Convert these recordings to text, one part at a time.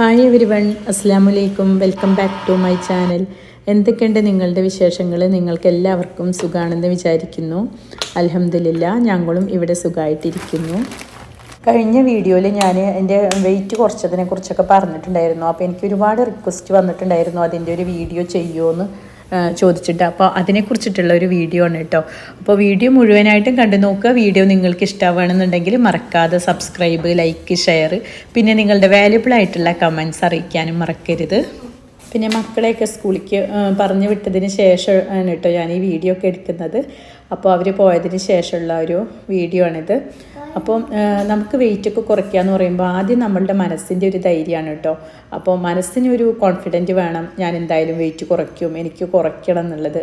Hi everyone അസ്സാം വലൈക്കും welcome back to my channel എന്തൊക്കെയുണ്ട് നിങ്ങളുടെ വിശേഷങ്ങൾ നിങ്ങൾക്ക് എല്ലാവർക്കും സുഖാണെന്ന് വിചാരിക്കുന്നു. അലഹമില്ല ഞങ്ങളും ഇവിടെ സുഖമായിട്ടിരിക്കുന്നു കഴിഞ്ഞ വീഡിയോയിൽ ഞാൻ എന്റെ വെയിറ്റ് കുറച്ചതിനെ കുറിച്ചൊക്കെ പറഞ്ഞിട്ടുണ്ടായിരുന്നു. അപ്പോൾ എനിക്ക് ഒരുപാട് റിക്വസ്റ്റ് വന്നിട്ടുണ്ടായിരുന്നു. അതിന്റെ ഒരു വീഡിയോ ചെയ്യുമോ ചോദിച്ചിട്ട്. അപ്പോൾ അതിനെക്കുറിച്ചിട്ടുള്ള ഒരു വീഡിയോ ആണ് കേട്ടോ. അപ്പോൾ വീഡിയോ മുഴുവനായിട്ടും കണ്ടു നോക്കുക. വീഡിയോ നിങ്ങൾക്ക് ഇഷ്ടമാണെന്നുണ്ടെങ്കിൽ മറക്കാതെ സബ്സ്ക്രൈബ് ലൈക്ക് ഷെയർ. പിന്നെ നിങ്ങളുടെ വാല്യുബിൾ ആയിട്ടുള്ള കമൻസ് അറിയിക്കാനും മറക്കരുത്. പിന്നെ മക്കളെയൊക്കെ സ്കൂളിലേക്ക് പറഞ്ഞു വിട്ടതിന് ശേഷമാണ് കേട്ടോ ഞാൻ ഈ വീഡിയോ ഒക്കെ എടുക്കുന്നത്. അപ്പോൾ അവർ പോയതിന് ശേഷമുള്ള ഒരു വീഡിയോ ആണിത്. അപ്പം നമുക്ക് വെയിറ്റ് ഒക്കെ കുറയ്ക്കുക എന്ന് പറയുമ്പോൾ ആദ്യം നമ്മളുടെ മനസ്സിന്റെ ഒരു ധൈര്യമാണ് കേട്ടോ. അപ്പോൾ മനസ്സിനൊരു കോൺഫിഡന്റ് വേണം ഞാൻ എന്തായാലും വെയിറ്റ് കുറയ്ക്കും എനിക്ക് കുറയ്ക്കണം എന്നുള്ളത്.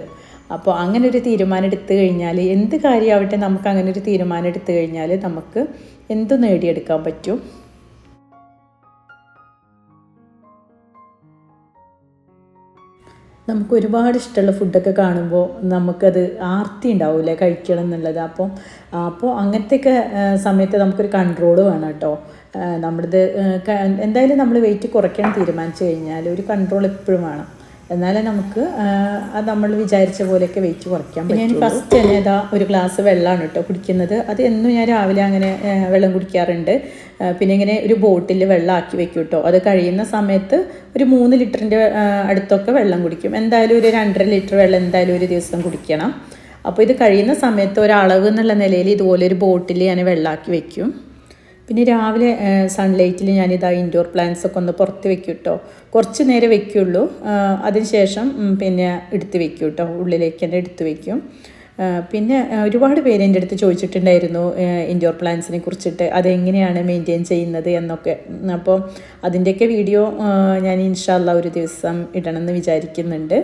അപ്പോൾ അങ്ങനെ ഒരു തീരുമാനം എടുത്തു കഴിഞ്ഞാൽ എന്ത് കാര്യമാവട്ടെ നമുക്ക് അങ്ങനെ ഒരു തീരുമാനം എടുത്തു കഴിഞ്ഞാൽ നമുക്ക് എന്ത് നേടിയെടുക്കാൻ പറ്റും? നമുക്ക് ഒരുപാട് ഇഷ്ടമുള്ള ഫുഡൊക്കെ കാണുമ്പോൾ നമുക്കത് ആർത്തി ഉണ്ടാവില്ലേ കഴിക്കണം എന്നുള്ളത്. അപ്പം അപ്പോൾ അങ്ങനത്തെയൊക്കെ സമയത്ത് നമുക്കൊരു കൺട്രോൾ വേണം കേട്ടോ. നമ്മളിത് എന്തായാലും നമ്മൾ വെയിറ്റ് കുറയ്ക്കാൻ തീരുമാനിച്ചു കഴിഞ്ഞാൽ ഒരു കൺട്രോൾ എപ്പോഴും വേണം. എന്നാലേ നമുക്ക് അത് നമ്മൾ വിചാരിച്ച പോലെയൊക്കെ വെയിറ്റ് കുറയ്ക്കാൻ പറ്റും ഞാൻ ഫസ്റ്റ് തന്നെ ഇതാ ഒരു ഗ്ലാസ് വെള്ളമാണ് കേട്ടോ കുടിക്കുന്നത്. അത് എന്നും ഞാൻ രാവിലെ അങ്ങനെ വെള്ളം കുടിക്കാറുണ്ട്. പിന്നെ ഇങ്ങനെ ഒരു ബോട്ടിൽ വെള്ളം ആക്കി വെക്കും കേട്ടോ. അത് കഴിയുന്ന സമയത്ത് ഒരു മൂന്ന് ലിറ്ററിന്റെ അടുത്തൊക്കെ വെള്ളം കുടിക്കും. എന്തായാലും ഒരു രണ്ടര ലിറ്റർ വെള്ളം എന്തായാലും ഒരു ദിവസം കുടിക്കണം. അപ്പോൾ ഇത് കഴിയുന്ന സമയത്ത് ഒരളവ് എന്നുള്ള നിലയിൽ ഇതുപോലെ ഒരു ബോട്ടിൽ ഞാൻ വെള്ളമാക്കി വെക്കും. പിന്നെ രാവിലെ സൺലൈറ്റിൽ ഞാനിതാ ഇൻഡോർ പ്ലാന്റ്സ് ഒക്കെ ഒന്ന് പുറത്ത് വെക്കും കേട്ടോ കുറച്ച് നേരം വെക്കുള്ളൂ. അതിനുശേഷം പിന്നെ എടുത്ത് വെക്കും കേട്ടോ ഉള്ളിലേക്ക് തന്നെ എടുത്ത് വെക്കും. പിന്നെ ഒരുപാട് പേര് എന്റെ അടുത്ത് ചോദിച്ചിട്ടുണ്ടായിരുന്നു ഇൻഡോർ പ്ലാന്റ്സിനെ കുറിച്ചിട്ട്. അതെങ്ങനെയാണ് മെയിന്റെയിൻ ചെയ്യുന്നത് എന്നൊക്കെ. അപ്പോൾ അതിന്റെയൊക്കെ വീഡിയോ ഞാൻ ഇൻഷാല്ല ഒരു ദിവസം ഇടണമെന്ന് വിചാരിക്കുന്നുണ്ട്.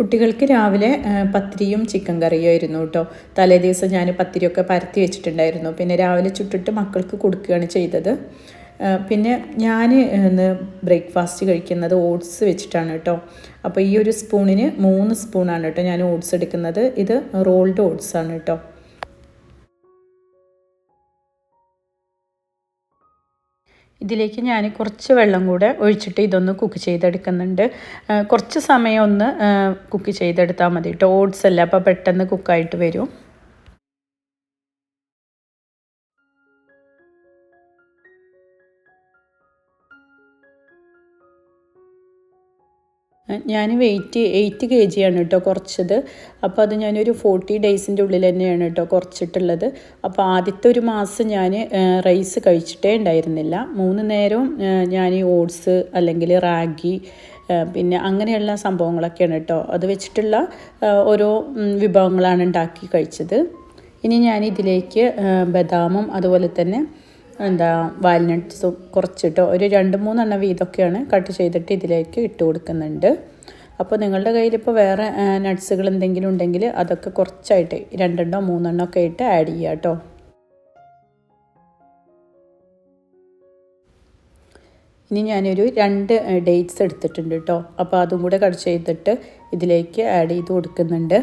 കുട്ടികൾക്ക് രാവിലെ പത്തിരിയും ചിക്കൻ കറിയും ആയിരുന്നു കേട്ടോ. തലേ ദിവസം ഞാൻ പത്തിരിയൊക്കെ പരത്തി വെച്ചിട്ടുണ്ടായിരുന്നു. പിന്നെ രാവിലെ ചുട്ടിട്ട് മക്കൾക്ക് കൊടുക്കുകയാണ് ചെയ്തത്. പിന്നെ ഞാൻ ഇന്ന് ബ്രേക്ക്ഫാസ്റ്റ് കഴിക്കുന്നത് ഓട്സ് വെച്ചിട്ടാണ് കേട്ടോ. അപ്പോൾ ഈ ഒരു സ്പൂണിന് മൂന്ന് സ്പൂണാണ് കേട്ടോ ഞാൻ ഓട്സ് എടുക്കുന്നത്. ഇത് റോൾഡ് ഓട്സ് ആണ് കേട്ടോ. ഇതിലേക്ക് ഞാൻ കുറച്ച് വെള്ളം കൂടെ ഒഴിച്ചിട്ട് ഇതൊന്ന് കുക്ക് ചെയ്തെടുക്കുന്നുണ്ട്. കുറച്ച് സമയം ഒന്ന് കുക്ക് ചെയ്തെടുത്താൽ മതി. കേട്ടോ ഓട്സ് അല്ല അപ്പോൾ പെട്ടെന്ന് കുക്കായിട്ട് വരും. ഞാൻ വെയിറ്റ് എയ്റ്റ് കെ ജി ആണ് കേട്ടോ കുറച്ചത്. അപ്പോൾ അത് ഞാനൊരു ഫോർട്ടി ഡേയ്സിന്റെ ഉള്ളിൽ തന്നെയാണ് കേട്ടോ കുറച്ചിട്ടുള്ളത്. അപ്പോൾ ആദ്യത്തെ ഒരു മാസം ഞാൻ റൈസ് കഴിച്ചിട്ടേ ഉണ്ടായിരുന്നില്ല. മൂന്ന് നേരവും ഞാൻ ഓട്സ് അല്ലെങ്കിൽ റാഗി പിന്നെ അങ്ങനെയുള്ള സംഭവങ്ങളൊക്കെയാണ് കേട്ടോ അത് വെച്ചിട്ടുള്ള ഓരോ വിഭവങ്ങളാണ് ഉണ്ടാക്കി കഴിച്ചത്. ഇനി ഞാൻ ഇതിലേക്ക് ബദാമും അതുപോലെ തന്നെ എന്താ വാൽനട്ട്സും കുറച്ചിട്ടോ ഒരു രണ്ട് മൂന്നെണ്ണം വീതമൊക്കെയാണ് കട്ട് ചെയ്തിട്ട് ഇതിലേക്ക് ഇട്ട് കൊടുക്കുന്നുണ്ട്. അപ്പോൾ നിങ്ങളുടെ കയ്യിൽ ഇപ്പോൾ വേറെ നട്ട്സുകൾ എന്തെങ്കിലും ഉണ്ടെങ്കിൽ അതൊക്കെ കുറച്ചായിട്ട് രണ്ടെണ്ണോ മൂന്നെണ്ണോ ഒക്കെ ആയിട്ട് ആഡ് ചെയ്യുക കേട്ടോ. ഇനി ഞാനൊരു രണ്ട് ഡേറ്റ്സ് എടുത്തിട്ടുണ്ട് കേട്ടോ. അപ്പോൾ അതും കൂടെ കട്ട് ചെയ്തിട്ട് ഇതിലേക്ക് ആഡ് ചെയ്ത് കൊടുക്കുന്നുണ്ട്.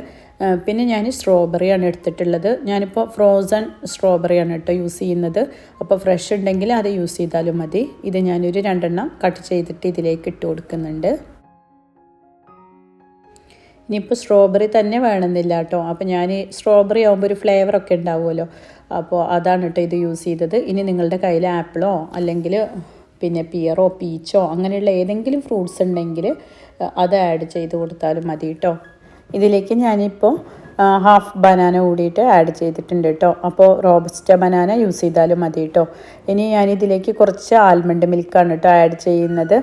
പിന്നെ ഞാൻ സ്ട്രോബെറിയാണ് എടുത്തിട്ടുള്ളത്. ഞാനിപ്പോൾ ഫ്രോസൺ സ്ട്രോബെറിയാണ് കേട്ടോ യൂസ് ചെയ്യുന്നത്. അപ്പോൾ ഫ്രഷ് ഉണ്ടെങ്കിൽ അത് യൂസ് ചെയ്താലും മതി. ഇത് ഞാനൊരു രണ്ടെണ്ണം കട്ട് ചെയ്തിട്ട് ഇതിലേക്ക് ഇട്ട് കൊടുക്കുന്നുണ്ട്. ഇനിയിപ്പോൾ സ്ട്രോബെറി തന്നെ വേണമെന്നില്ല കേട്ടോ. അപ്പോൾ ഞാൻ സ്ട്രോബെറി ആകുമ്പോൾ ഒരു ഫ്ലേവറൊക്കെ ഉണ്ടാവുമല്ലോ. അപ്പോൾ അതാണ് കേട്ടോ ഇത് യൂസ് ചെയ്തത്. ഇനി നിങ്ങളുടെ കയ്യിൽ ആപ്പിളോ അല്ലെങ്കിൽ പിന്നെ പിയറോ പീച്ചോ അങ്ങനെയുള്ള ഏതെങ്കിലും ഫ്രൂട്ട്സ് ഉണ്ടെങ്കിൽ അത് ആഡ് ചെയ്ത് കൊടുത്താലും മതി കേട്ടോ. ഇതിലേക്ക് ഞാനിപ്പോൾ ഹാഫ് ബനാന കൂടിയിട്ട് ആഡ് ചെയ്തിട്ടുണ്ട് കേട്ടോ അപ്പോൾ റോബസ്റ്റ ബനാന യൂസ് ചെയ്താലും മതി കേട്ടോ ഇനി ഞാനിതിലേക്ക് കുറച്ച് ആൽമണ്ട് മിൽക്കാണ് കേട്ടോ ആഡ് ചെയ്യുന്നത്.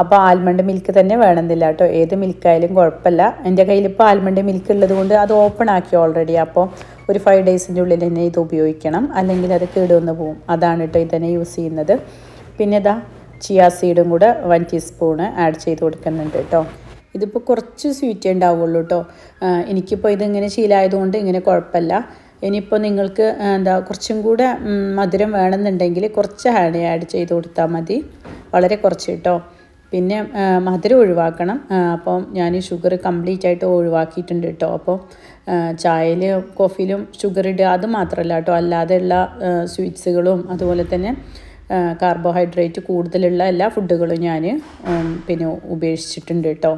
അപ്പോൾ ആൽമണ്ട് മിൽക്ക് തന്നെ വേണമെന്നില്ല കേട്ടോ ഏത് മിൽക്കായാലും കുഴപ്പമില്ല. എന്റെ കയ്യിൽ ഇപ്പോൾ ആൽമണ്ട് മിൽക്ക് ഉള്ളത് കൊണ്ട് അത് ഓപ്പൺ ആക്കി ഓൾറെഡി അപ്പോൾ ഒരു ഫൈവ് ഡേയ്സിന്റെ ഉള്ളിൽ തന്നെ ഇത് ഉപയോഗിക്കണം. അല്ലെങ്കിൽ അത് കേടുവന്ന് പോകും അതാണ് കേട്ടോ ഇതന്നെ യൂസ് ചെയ്യുന്നത്. പിന്നെ ഇതാ ചിയാ സീഡും കൂടെ വൺ ടീസ്പൂണ് ആഡ് ചെയ്ത് കൊടുക്കുന്നുണ്ട് കേട്ടോ ഇതിപ്പോൾ കുറച്ച് സ്വീറ്റ് ഉണ്ടാവുള്ളൂ കേട്ടോ എനിക്കിപ്പോൾ ഇതിങ്ങനെ ശീലമായതുകൊണ്ട് ഇങ്ങനെ കുഴപ്പമില്ല. ഇനിയിപ്പോൾ നിങ്ങൾക്ക് എന്താ കുറച്ചും കൂടെ മധുരം വേണമെന്നുണ്ടെങ്കിൽ കുറച്ച് ഹണി ആഡ് ചെയ്ത് കൊടുത്താൽ മതി. വളരെ കുറച്ച് കേട്ടോ പിന്നെ മധുരം ഒഴിവാക്കണം. അപ്പോൾ അപ്പം ഞാൻ ഷുഗർ കംപ്ലീറ്റ് ആയിട്ട് ഒഴിവാക്കിയിട്ടുണ്ട് കേട്ടോ അപ്പോൾ ചായയിൽ കോഫിയിലും ഷുഗർ ഇടുക അത് മാത്രമല്ല കേട്ടോ അല്ലാതെയുള്ള സ്വീറ്റ്സുകളും അതുപോലെ തന്നെ കാർബോഹൈഡ്രേറ്റ് കൂടുതലുള്ള എല്ലാ ഫുഡുകളും ഞാൻ പിന്നെ ഉപേക്ഷിച്ചിട്ടുണ്ട് കേട്ടോ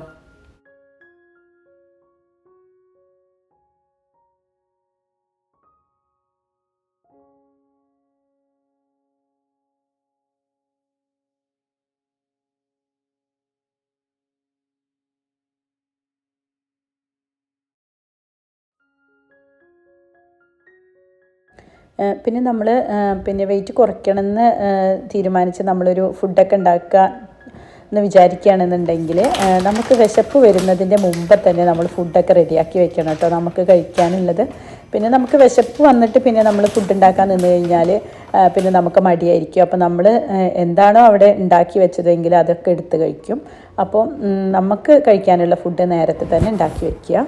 പിന്നെ നമ്മൾ പിന്നെ വെയിറ്റ് കുറയ്ക്കണമെന്ന് തീരുമാനിച്ച് നമ്മളൊരു ഫുഡൊക്കെ ഉണ്ടാക്കുക എന്ന് വിചാരിക്കുകയാണെന്നുണ്ടെങ്കിൽ നമുക്ക് വിശപ്പ് വരുന്നതിന്റെ മുമ്പ് തന്നെ നമ്മൾ ഫുഡൊക്കെ റെഡിയാക്കി വെക്കണം കേട്ടോ. നമുക്ക് കഴിക്കാനുള്ളത്. പിന്നെ നമുക്ക് വിശപ്പ് വന്നിട്ട് പിന്നെ നമ്മൾ ഫുഡ് ഉണ്ടാക്കാൻ നിന്ന് കഴിഞ്ഞാൽ പിന്നെ നമുക്ക് മടിയായിരിക്കും. അപ്പോൾ നമ്മൾ എന്താണോ അവിടെ ഉണ്ടാക്കി വെച്ചതെങ്കിൽ അതൊക്കെ എടുത്ത് കഴിക്കും. അപ്പോൾ നമുക്ക് കഴിക്കാനുള്ള ഫുഡ് നേരത്തെ തന്നെ ഉണ്ടാക്കി വയ്ക്കുക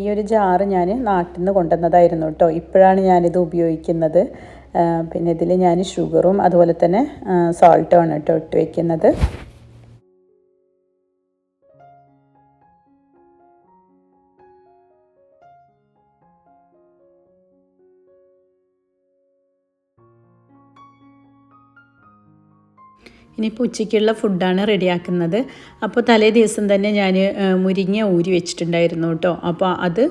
ഈ ഒരു ജാറ് ഞാൻ നാട്ടിൽ നിന്ന് കൊണ്ടുവന്നതായിരുന്നു കേട്ടോ. ഇപ്പോഴാണ് ഞാനിത് ഉപയോഗിക്കുന്നത്. പിന്നെ ഇതിൽ ഞാൻ ഷുഗറും അതുപോലെ തന്നെ സോൾട്ടുമാണ് കേട്ടോ ഇട്ട് വയ്ക്കുന്നത് ഇനിയിപ്പോൾ ഉച്ചയ്ക്കുള്ള ഫുഡാണ് റെഡിയാക്കുന്നത്. അപ്പോൾ തലേ ദിവസം തന്നെ ഞാൻ മുരിങ്ങ ഊരി വെച്ചിട്ടുണ്ടായിരുന്നു കേട്ടോ. അപ്പോൾ അത്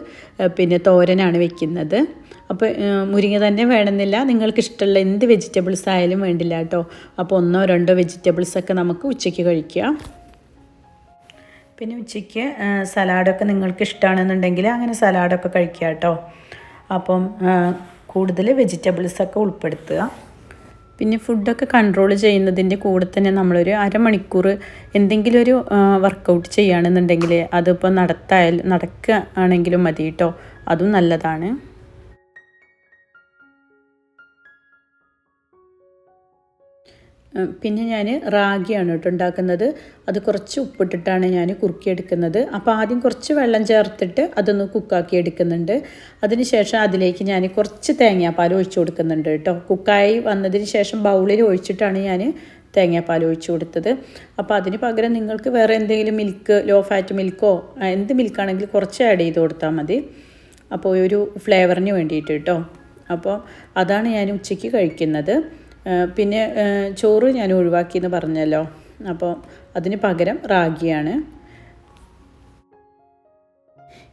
പിന്നെ തോരനാണ് വെക്കുന്നത്. അപ്പോൾ മുരിങ്ങ തന്നെ വേണമെന്നില്ല. നിങ്ങൾക്ക് ഇഷ്ടമുള്ള എന്ത് വെജിറ്റബിൾസ് ആയാലും വേണ്ടില്ല കേട്ടോ. അപ്പോൾ ഒന്നോ രണ്ടോ വെജിറ്റബിൾസൊക്കെ നമുക്ക് ഉച്ചയ്ക്ക് കഴിക്കാം. പിന്നെ ഉച്ചയ്ക്ക് സലാഡൊക്കെ നിങ്ങൾക്ക് ഇഷ്ടമാണെന്നുണ്ടെങ്കിൽ അങ്ങനെ സലാഡൊക്കെ കഴിക്കുക കേട്ടോ. അപ്പം കൂടുതൽ വെജിറ്റബിൾസൊക്കെ ഉൾപ്പെടുത്തുക. പിന്നെ ഫുഡൊക്കെ കൺട്രോൾ ചെയ്യുന്നതിന്റെ കൂടെ തന്നെ നമ്മളൊരു അരമണിക്കൂർ എന്തെങ്കിലും ഒരു വർക്കൗട്ട് ചെയ്യുകയാണെന്നുണ്ടെങ്കിൽ അതിപ്പോൾ നടത്തായാലും നടക്കുക ആണെങ്കിലും മതി കേട്ടോ അതും നല്ലതാണ്. പിന്നെ ഞാൻ റാഗിയാണ് കേട്ടോ ഉണ്ടാക്കുന്നത്. അത് കുറച്ച് ഉപ്പിട്ടിട്ടാണ് ഞാൻ കുറുക്കിയെടുക്കുന്നത്. അപ്പോൾ ആദ്യം കുറച്ച് വെള്ളം ചേർത്തിട്ട് അതൊന്ന് കുക്കാക്കി എടുക്കുന്നുണ്ട്. അതിനുശേഷം അതിലേക്ക് ഞാൻ കുറച്ച് തേങ്ങാപ്പാൽ ഒഴിച്ചു കൊടുക്കുന്നുണ്ട് കേട്ടോ. കുക്കായി വന്നതിന് ശേഷം ബൗളിൽ ഒഴിച്ചിട്ടാണ് ഞാൻ തേങ്ങാപ്പാൽ ഒഴിച്ചു കൊടുത്തത്. അപ്പോൾ അതിന് പകരം നിങ്ങൾക്ക് വേറെ എന്തെങ്കിലും മിൽക്ക് ലോ ഫാറ്റ് മിൽക്കോ എന്ത് മിൽക്കാണെങ്കിലും കുറച്ച് ആഡ് ചെയ്ത് കൊടുത്താൽ മതി. അപ്പോൾ ഒരു ഫ്ലേവറിന് വേണ്ടിയിട്ട് കേട്ടോ. അപ്പോൾ അതാണ് ഞാൻ ഉച്ചയ്ക്ക് കഴിക്കുന്നത്. പിന്നെ ചോറ് ഞാൻ ഒഴിവാക്കിയെന്ന് പറഞ്ഞല്ലോ. അപ്പോൾ അതിന് പകരം റാഗിയാണ്.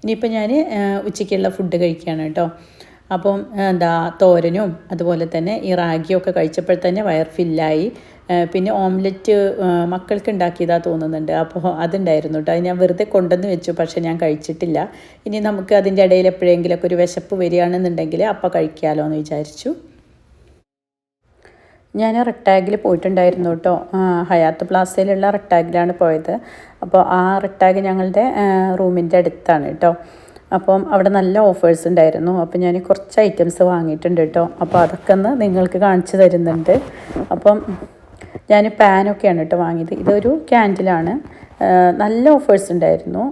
ഇനിയിപ്പോൾ ഞാൻ ഉച്ചയ്ക്കുള്ള ഫുഡ് കഴിക്കുകയാണ് കേട്ടോ. അപ്പം എന്താ തോരനും അതുപോലെ തന്നെ ഈ റാഗിയൊക്കെ കഴിച്ചപ്പോൾ തന്നെ വയർ ഫില്ലായി. പിന്നെ ഓംലെറ്റ് മക്കൾക്ക് ഉണ്ടാക്കിയതാ തോന്നുന്നുണ്ട്. അപ്പോൾ അതുണ്ടായിരുന്നു കേട്ടോ. അത് ഞാൻ വെറുതെ കൊണ്ടുവന്ന് വെച്ചു പക്ഷേ ഞാൻ കഴിച്ചിട്ടില്ല. ഇനി നമുക്ക് അതിന്റെ ഇടയിൽ എപ്പോഴെങ്കിലുമൊക്കെ ഒരു വിശപ്പ് വരികയാണെന്നുണ്ടെങ്കിൽ അപ്പം കഴിക്കാമല്ലോ എന്ന് വിചാരിച്ചു. ഞാൻ റെക്ടാഗിൽ പോയിട്ടുണ്ടായിരുന്നു കേട്ടോ. ഹയാത്ത് പ്ലാസയിലുള്ള റെക്ടാഗിലാണ് പോയത്. അപ്പോൾ ആ റെക്ടാഗ് ഞങ്ങളുടെ റൂമിന്റെ അടുത്താണ് കേട്ടോ. അപ്പം അവിടെ നല്ല ഓഫേഴ്സ് ഉണ്ടായിരുന്നു. അപ്പം ഞാൻ കുറച്ച് ഐറ്റംസ് വാങ്ങിയിട്ടുണ്ട് കേട്ടോ. അപ്പോൾ അതൊക്കെ ഒന്ന് നിങ്ങൾക്ക് കാണിച്ചു തരുന്നുണ്ട്. അപ്പം ഞാൻ പാനൊക്കെയാണ് കേട്ടോ വാങ്ങിയത്. ഇതൊരു ക്യാൻഡിലാണ് നല്ല ഓഫേഴ്സ് ഉണ്ടായിരുന്നു.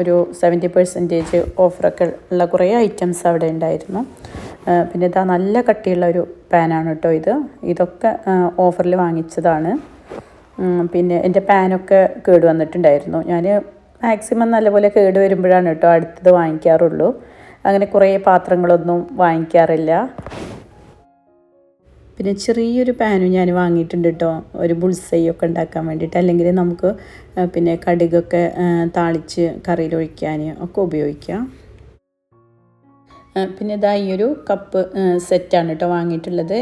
ഒരു സെവന്റി പെർസെന്റേജ് ഓഫറൊക്കെ ഉള്ള കുറേ ഐറ്റംസ് അവിടെ ഉണ്ടായിരുന്നു. പിന്നെ ഇതാ നല്ല കട്ടിയുള്ള ഒരു പാനാണ് കേട്ടോ ഇത്. ഇതൊക്കെ ഓഫറിൽ വാങ്ങിച്ചതാണ്. പിന്നെ എന്റെ പാനൊക്കെ കേട് വന്നിട്ടുണ്ടായിരുന്നു. ഞാൻ മാക്സിമം നല്ലപോലെ കേട് വരുമ്പോഴാണ് കേട്ടോ അടുത്തത് വാങ്ങിക്കാറുള്ളൂ. അങ്ങനെ കുറേ പാത്രങ്ങളൊന്നും വാങ്ങിക്കാറില്ല. പിന്നെ ചെറിയൊരു പാനും ഞാൻ വാങ്ങിയിട്ടുണ്ട് കേട്ടോ. ഒരു ബുൾസൈ ഒക്കെ ഉണ്ടാക്കാൻ വേണ്ടിയിട്ട്. അല്ലെങ്കിൽ നമുക്ക് പിന്നെ കടുകൊക്കെ താളിച്ച് കറിയിലൊഴിക്കാൻ ഒക്കെ ഉപയോഗിക്കാം. പിന്നെ ഇതാ ഈ ഒരു കപ്പ് സെറ്റാണ് കേട്ടോ വാങ്ങിയിട്ടുള്ളത്.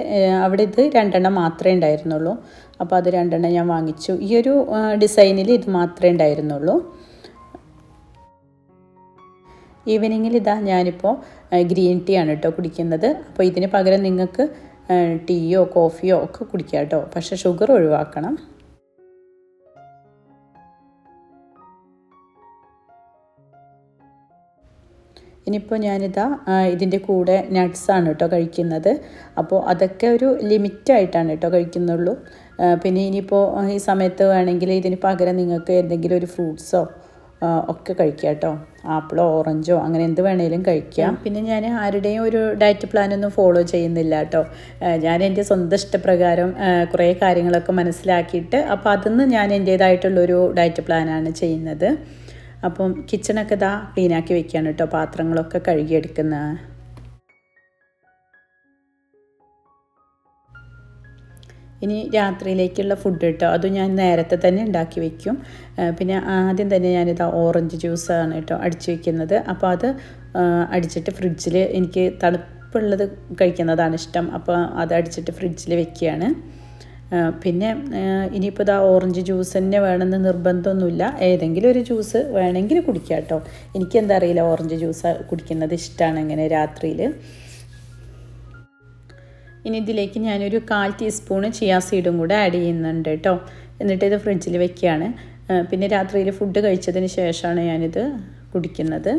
അവിടെ ഇത് രണ്ടെണ്ണം മാത്രമേ ഉണ്ടായിരുന്നുള്ളൂ. അപ്പോൾ അത് രണ്ടെണ്ണം ഞാൻ വാങ്ങിച്ചു. ഈ ഒരു ഡിസൈനിൽ ഇത് മാത്രമേ ഉണ്ടായിരുന്നുള്ളൂ. ഈവനിങ്ങിൽ ഇതാ ഞാനിപ്പോൾ ഗ്രീൻ ടീ ആണ് കേട്ടോ കുടിക്കുന്നത്. അപ്പോൾ ഇതിന് പകരം നിങ്ങൾക്ക് ടീയോ കോഫിയോ ഒക്കെ കുടിക്കാം കേട്ടോ പക്ഷേ ഷുഗർ ഒഴിവാക്കണം. ഇനിയിപ്പോൾ ഞാനിതാ ഇതിന്റെ കൂടെ നട്ട്സാണ് കേട്ടോ കഴിക്കുന്നത്. അപ്പോൾ അതൊക്കെ ഒരു ലിമിറ്റായിട്ടാണ് കേട്ടോ കഴിക്കുന്നുള്ളൂ. പിന്നെ ഇനിയിപ്പോൾ ഈ സമയത്ത് വേണമെങ്കിൽ ഇതിന് പകരം നിങ്ങൾക്ക് എന്തെങ്കിലും ഒരു ഫ്രൂട്ട്സോ ഒക്കെ കഴിക്കുക കേട്ടോ ആപ്പിളോ ഓറഞ്ചോ അങ്ങനെ എന്ത് വേണേലും കഴിക്കാം. പിന്നെ ഞാൻ ആരുടെയും ഒരു ഡയറ്റ് പ്ലാനൊന്നും ഫോളോ ചെയ്യുന്നില്ല കേട്ടോ ഞാൻ എന്റെ സ്വന്തം ഇഷ്ടപ്രകാരം കുറേ കാര്യങ്ങളൊക്കെ മനസ്സിലാക്കിയിട്ട് അപ്പോൾ അതിന്ന് ഞാൻ എന്റേതായിട്ടുള്ളൊരു ഡയറ്റ് പ്ലാനാണ് ചെയ്യുന്നത്. അപ്പം കിച്ചണൊക്കെ ഇതാ ക്ലീനാക്കി വെക്കുകയാണ് കേട്ടോ പാത്രങ്ങളൊക്കെ കഴുകിയെടുക്കുന്ന. ഇനി രാത്രിയിലേക്കുള്ള ഫുഡ് കേട്ടോ അത് ഞാൻ നേരത്തെ തന്നെ ഉണ്ടാക്കി വെക്കും. പിന്നെ ആദ്യം തന്നെ ഞാനിത് ഓറഞ്ച് ജ്യൂസാണ് കേട്ടോ അടിച്ച് വെക്കുന്നത്. അപ്പോൾ അത് അടിച്ചിട്ട് ഫ്രിഡ്ജിൽ എനിക്ക് തണുപ്പുള്ളത് കഴിക്കുന്നതാണ് ഇഷ്ടം. അപ്പോൾ അത് അടിച്ചിട്ട് ഫ്രിഡ്ജിൽ വെക്കുകയാണ്. പിന്നെ ഇനിയിപ്പോൾ ഇതാ ഓറഞ്ച് ജ്യൂസ് തന്നെ വേണമെന്ന് നിർബന്ധമൊന്നുമില്ല. ഏതെങ്കിലും ഒരു ജ്യൂസ് വേണമെങ്കിൽ കുടിക്കാം കേട്ടോ. എനിക്കെന്താ അറിയില്ല ഓറഞ്ച് ജ്യൂസ് കുടിക്കുന്നത് ഇഷ്ടമാണ് അങ്ങനെ രാത്രിയിൽ ഇനി ഇതിലേക്ക് ഞാനൊരു കാൽ ടീസ്പൂണ് ചിയാ സീഡും കൂടെ ആഡ് ചെയ്യുന്നുണ്ട് കേട്ടോ. എന്നിട്ട് ഇത് ഫ്രിഡ്ജിൽ വെക്കുകയാണ് പിന്നെ രാത്രിയിൽ ഫുഡ് കഴിച്ചതിന് ശേഷമാണ് ഞാനിത് കുടിക്കുന്നത്.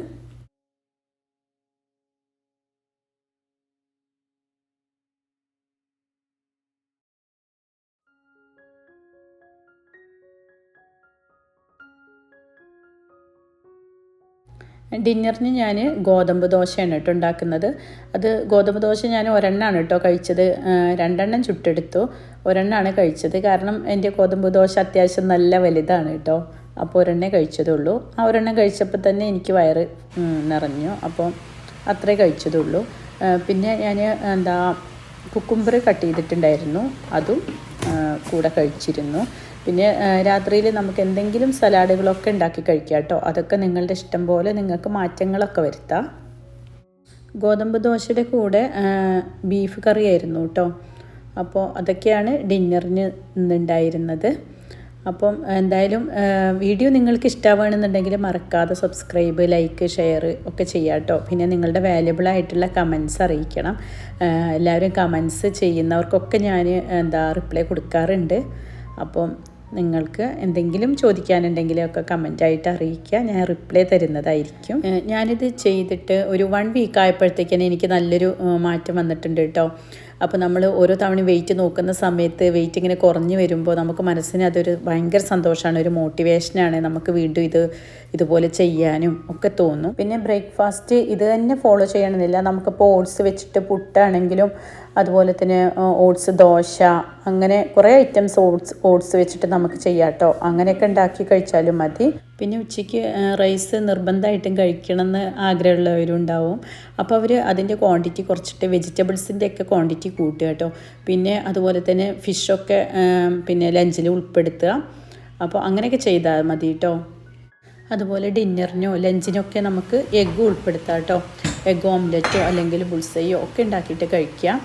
ഡിന്നറിന് ഞാൻ ഗോതമ്പ് ദോശയാണ് കേട്ടോ ഉണ്ടാക്കുന്നത്. അത് ഗോതമ്പ് ദോശ ഞാൻ ഒരെണ്ണമാണ് കേട്ടോ കഴിച്ചത്. രണ്ടെണ്ണം ചുട്ടെടുത്തു. ഒരെണ്ണമാണ് കഴിച്ചത്. കാരണം എന്റെ ഗോതമ്പ് ദോശ അത്യാവശ്യം നല്ല വലുതാണ് കേട്ടോ. അപ്പോൾ ഒരെണ്ണേ കഴിച്ചതുള്ളൂ. ആ ഒരെണ്ണം കഴിച്ചപ്പോൾ തന്നെ എനിക്ക് വയറ് നിറഞ്ഞു. അപ്പോൾ അത്രേ കഴിച്ചതുള്ളൂ. പിന്നെ ഞാൻ എന്താ കുക്കുംബർ കട്ട് ചെയ്തിട്ടുണ്ടായിരുന്നു. അതും കൂടെ കഴിച്ചിരുന്നു. പിന്നെ രാത്രിയിൽ നമുക്ക് എന്തെങ്കിലും സലാഡുകളൊക്കെ ഉണ്ടാക്കി കഴിക്കാം കേട്ടോ. അതൊക്കെ നിങ്ങളുടെ ഇഷ്ടം പോലെ നിങ്ങൾക്ക് മാറ്റങ്ങളൊക്കെ വരുത്താം. ഗോതമ്പ് ദോശയുടെ കൂടെ ബീഫ് കറി ആയിരുന്നു കേട്ടോ. അപ്പോൾ അതൊക്കെയാണ് ഡിന്നറിന് ഇന്നുണ്ടായിരുന്നത് അപ്പം എന്തായാലും വീഡിയോ നിങ്ങൾക്ക് ഇഷ്ടമാവുകയാണെന്നുണ്ടെങ്കിൽ മറക്കാതെ സബ്സ്ക്രൈബ് ലൈക്ക് ഷെയർ ഒക്കെ ചെയ്യാം കേട്ടോ. പിന്നെ നിങ്ങളുടെ വാല്യബിൾ ആയിട്ടുള്ള കമൻസ് അറിയിക്കണം. എല്ലാവരും കമൻസ് ചെയ്യുന്നവർക്കൊക്കെ ഞാൻ എന്താ റിപ്ലൈ കൊടുക്കാറുണ്ട്. അപ്പം നിങ്ങൾക്ക് എന്തെങ്കിലും ചോദിക്കാനുണ്ടെങ്കിലൊക്കെ കമന്റായിട്ട് അറിയിക്കുക. ഞാൻ റിപ്ലൈ തരുന്നതായിരിക്കും. ഞാനിത് ചെയ്തിട്ട് ഒരു വൺ വീക്ക് ആയപ്പോഴത്തേക്കാണ് എനിക്ക് നല്ലൊരു മാറ്റം വന്നിട്ടുണ്ട് കേട്ടോ അപ്പോൾ നമ്മൾ ഓരോ തവണ വെയിറ്റ് നോക്കുന്ന സമയത്ത് വെയിറ്റ് ഇങ്ങനെ കുറഞ്ഞു വരുമ്പോൾ നമുക്ക് മനസ്സിന് അതൊരു ഭയങ്കര സന്തോഷമാണ് ഒരു മോട്ടിവേഷനാണ് നമുക്ക് വീണ്ടും ഇത് ഇതുപോലെ ചെയ്യാനും ഒക്കെ തോന്നും. പിന്നെ ബ്രേക്ക്ഫാസ്റ്റ് ഇത് തന്നെ ഫോളോ ചെയ്യണമെന്നില്ല. നമുക്കിപ്പോൾ ഓട്സ് വെച്ചിട്ട് പുട്ടാണെങ്കിലും അതുപോലെ തന്നെ ഓട്സ് ദോശ അങ്ങനെ കുറേ ഐറ്റംസ് ഓട്സ് ഓട്സ് വെച്ചിട്ട് നമുക്ക് ചെയ്യാം കേട്ടോ അങ്ങനെയൊക്കെ ഉണ്ടാക്കി കഴിച്ചാലും മതി. പിന്നെ ഉച്ചയ്ക്ക് റൈസ് നിർബന്ധമായിട്ടും കഴിക്കണമെന്ന് ആഗ്രഹമുള്ളവരും ഉണ്ടാവും അപ്പോൾ അവർ അതിന്റെ ക്വാണ്ടിറ്റി കുറച്ചിട്ട് വെജിറ്റബിൾസിന്റെ ഒക്കെ ക്വാണ്ടിറ്റി കൂട്ടുക കേട്ടോ പിന്നെ അതുപോലെ തന്നെ ഫിഷൊക്കെ പിന്നെ ലഞ്ചിൽ ഉൾപ്പെടുത്തുക. അപ്പോൾ അങ്ങനെയൊക്കെ ചെയ്താൽ മതി കേട്ടോ അതുപോലെ ഡിന്നറിനോ ലഞ്ചിനൊക്കെ നമുക്ക് എഗ്ഗ് ഉൾപ്പെടുത്താം കേട്ടോ. എഗ് ഓംലെറ്റോ അല്ലെങ്കിൽ ബുൾസയോ ഒക്കെ ഉണ്ടാക്കിയിട്ട് കഴിക്കാം.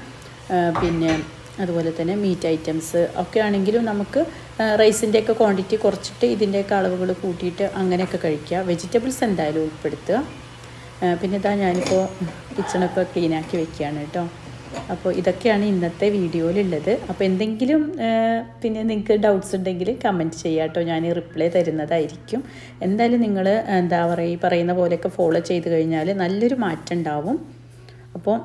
പിന്നെ അതുപോലെ തന്നെ മീറ്റ് ഐറ്റംസ് ഒക്കെ ആണെങ്കിലും നമുക്ക് റൈസിന്റെ ഒക്കെ ക്വാണ്ടിറ്റി കുറച്ചിട്ട് ഇതിന്റെയൊക്കെ അളവുകൾ കൂട്ടിയിട്ട് അങ്ങനെയൊക്കെ കഴിക്കുക വെജിറ്റബിൾസ് എന്തായാലും ഉൾപ്പെടുത്തുക. പിന്നെ ഇതാ ഞാനിപ്പോൾ കിച്ചണൊക്കെ ക്ലീനാക്കി വെക്കുകയാണ് കേട്ടോ. അപ്പോൾ ഇതൊക്കെയാണ് ഇന്നത്തെ വീഡിയോയിലുള്ളത്. അപ്പോൾ എന്തെങ്കിലും പിന്നെ നിങ്ങൾക്ക് ഡൗട്ട്സ് ഉണ്ടെങ്കിൽ കമന്റ് ചെയ്യാം കേട്ടോ. ഞാൻ റിപ്ലൈ തരുന്നതായിരിക്കും. എന്തായാലും നിങ്ങൾ എന്താ പറയുക ഈ പറയുന്ന പോലെയൊക്കെ ഫോളോ ചെയ്ത് കഴിഞ്ഞാൽ നല്ലൊരു മാറ്റം ഉണ്ടാവും. അപ്പോൾ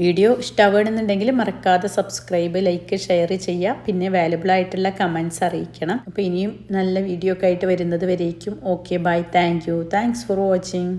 വീഡിയോ ഇഷ്ടമാവുകയാണെന്നുണ്ടെങ്കിൽ മറക്കാതെ സബ്സ്ക്രൈബ് ലൈക്ക് ഷെയർ ചെയ്യുക. പിന്നെ വാലുബിൾ ആയിട്ടുള്ള കമൻസ് അറിയിക്കണം. അപ്പോൾ ഇനിയും നല്ല വീഡിയോ ഒക്കെ ആയിട്ട് വരുന്നത് വരേക്കും. Okay bye thank you thanks for watching